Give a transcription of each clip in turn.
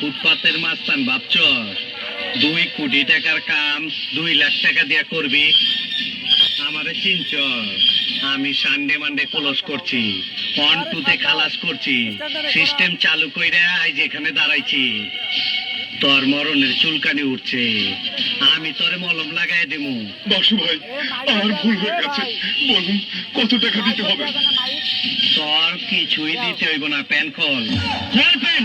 ফুটপাতের মাস্তান ভাবছ? দুই কোটি টাকার কাম দুই লাখ টাকা দিয়া করবি? আমারে চিনচ আমি সানডে মানডে ক্লোজ করছি। অন টুতে খালাস করছি। সিস্টেম চালু কইরা আজ এখানে দাঁড়াইছি। তোর মরণের চুলকানি উঠছে। আমি তোরে মলম লাগাই দেবো বাসু ভাই আর ভুল হয়ে গেছে। বলুন কত টাকা দিতে হবে? তোর কিছুই দিতে হইব না প্যান খোল। খোল প্যান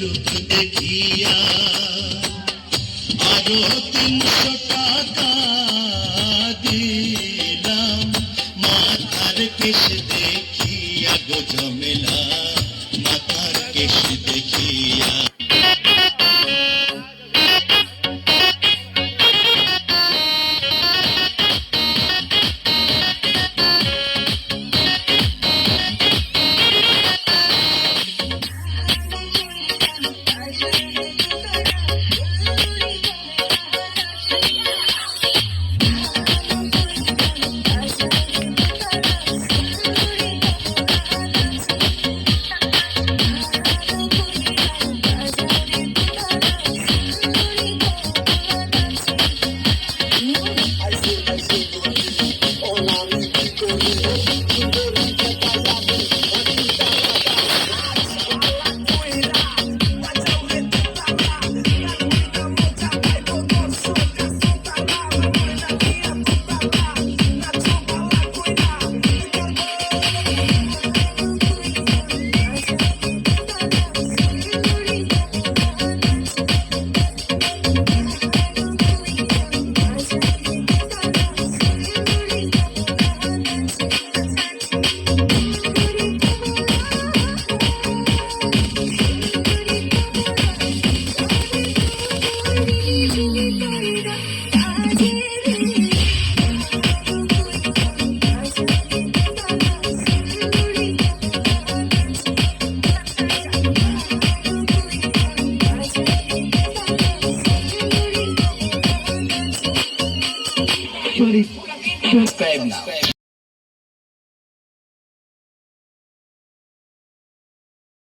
রূপ দেখিয়া আরও তিনশো টাকা দিলাম। মাথার কেশ দেখিয়া গো জমেলা মাথার কেশ দেখিয়া Thank you. actually too heavy.